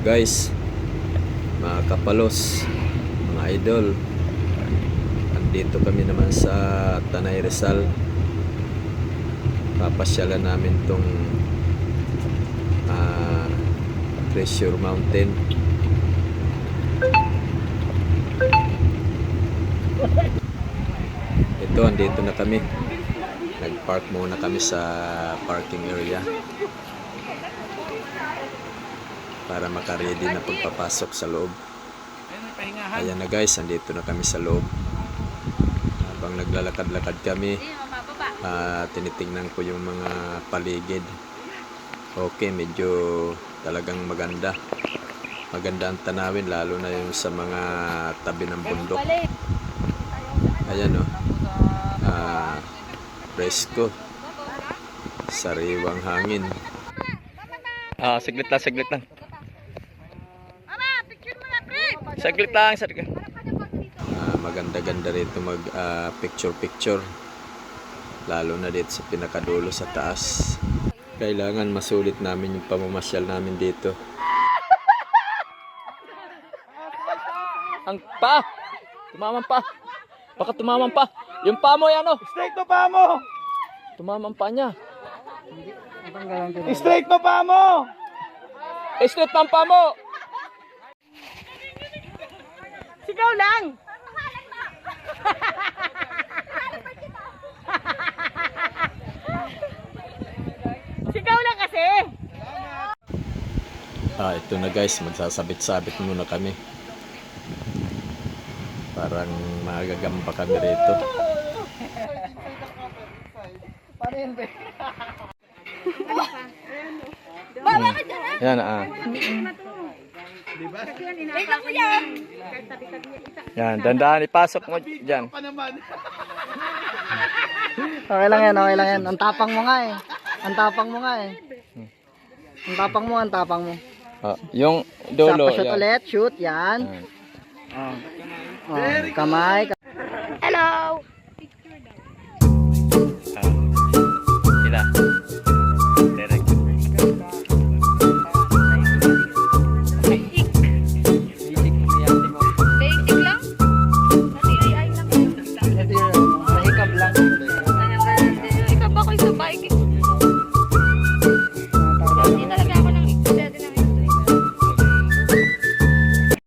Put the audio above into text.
guys, mga kapalos, mga idol. Andito kami naman sa Tanay Rizal. Papasyalan namin tong ah, Treasure Mountain. Ito, andito na kami. Nag-park muna kami sa parking area para makaredy na pagpapasok sa loob. Ayan na guys, andito na kami sa loob. Habang naglalakad-lakad kami, ah, tinitingnan ko yung mga paligid. Okay, medyo talagang maganda. Maganda ang tanawin, lalo na yung sa mga tabi ng bundok. Ayan o. Ah, presko. Sariwang hangin. Ah, saglit lang, saglit lang. Mama, picture mo na, pre! Saglit lang, saglit. Ah, maganda-ganda rito mag ah, picture-picture. Lalo na dito sa pinakadulo sa taas. Kailangan masulit namin yung pamamasyal namin dito. Ang pa! Tumaman pa! Baka tumaman pa! Yung pa mo yan oh! Straight mo pa mo! Tumaman pa niya. Straight mo pa mo! Eh, straight pa mo! Sigaw lang! Sigaw lang kasi! Ah, ito na guys, magsasabit-sabit muna kami. Parang magagamba kami rito. Baba ka dyan, ha? Yan ah. Lang ko yan! Yan, dandaan ipasok mo dyan. Okay lang yan, okay lang yan. Ang tapang mo nga eh. Ang tapang mo nga eh. Ang tapang mo, ang tapang mo. Ah, yung Sa dulo. shoot yan. ulit, shoot, yan. Yan. Oh. Oh, kamay. ka- Hello!